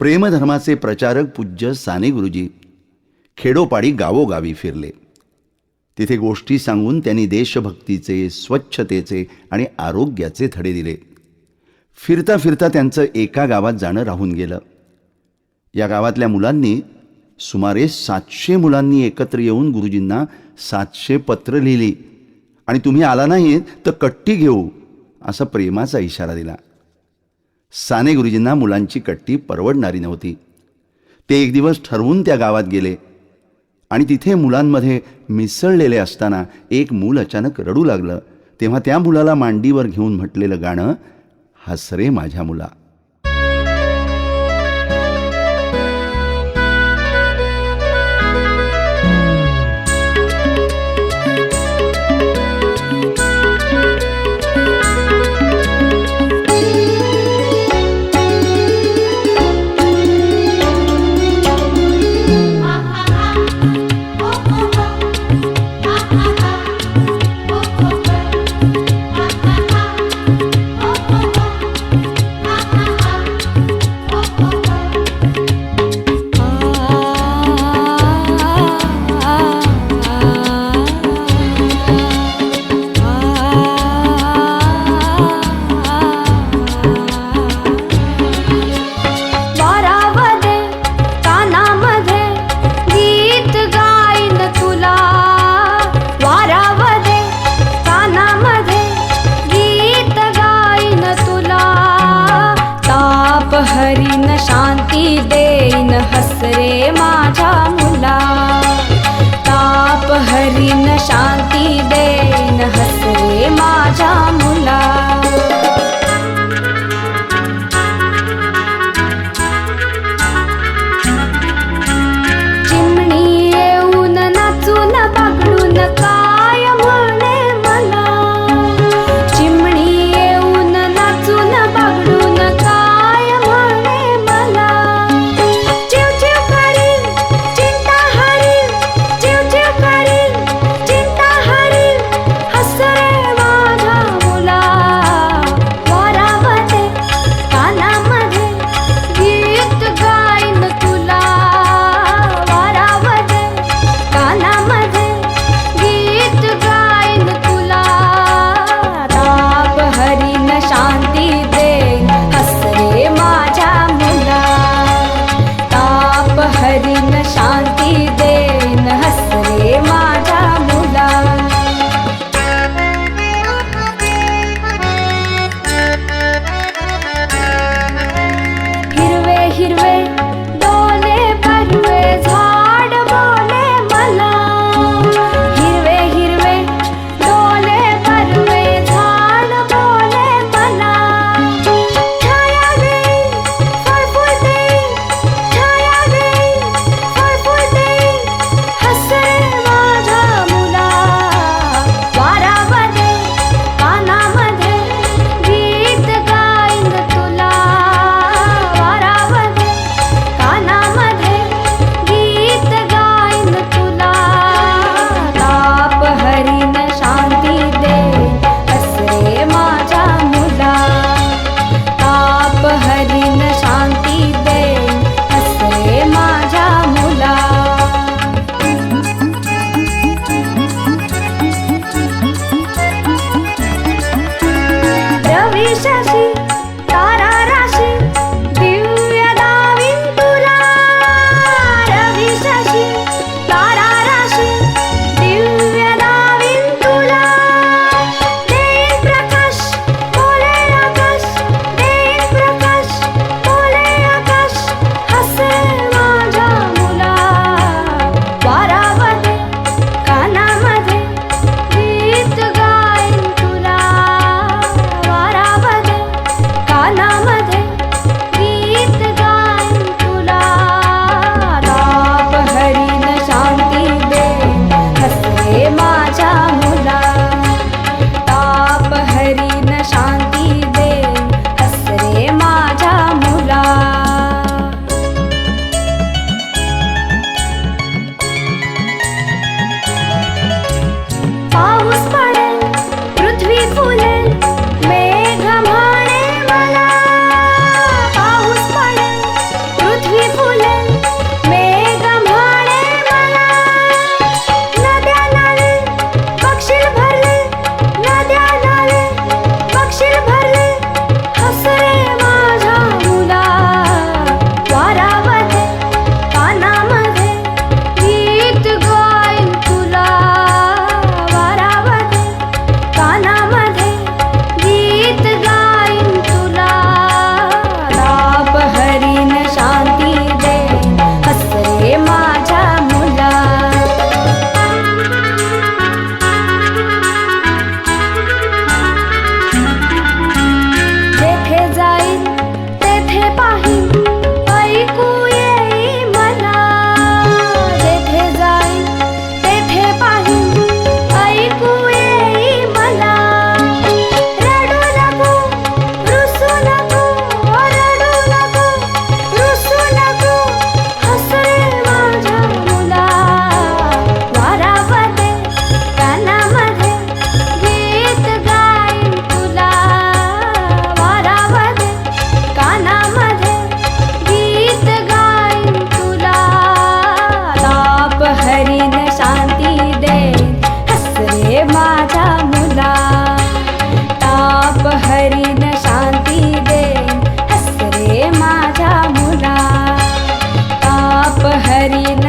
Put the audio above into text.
प्रेमधर्माचे प्रचारक पूज्य साने गुरुजी खेडोपाडी गावोगावी फिरले. तिथे गोष्टी सांगून त्यांनी देशभक्तीचे स्वच्छतेचे आणि आरोग्याचे धडे दिले. फिरता फिरता त्यांचं एका गावात जाणं राहून गेलं. या गावातल्या मुलांनी सुमारे सातशे मुलांनी एकत्र येऊन गुरुजींना सातशे पत्र लिहिली. आणि तुम्ही आला नाही तर कट्टी घेऊ असा प्रेमाचा इशारा दिला. साने गुरुजींना मुलांची कट्टी परवडणारी नव्हती. ते एक दिवस ठरवून त्या गावात गेले आणि तिथे मुलांमध्ये मिसळलेले असताना एक मूल अचानक रडू लागलं. तेव्हा त्या मुलाला मांडीवर घेऊन म्हटलेलं गाणं हसरे माझ्या मुला. রাজা अपहरिन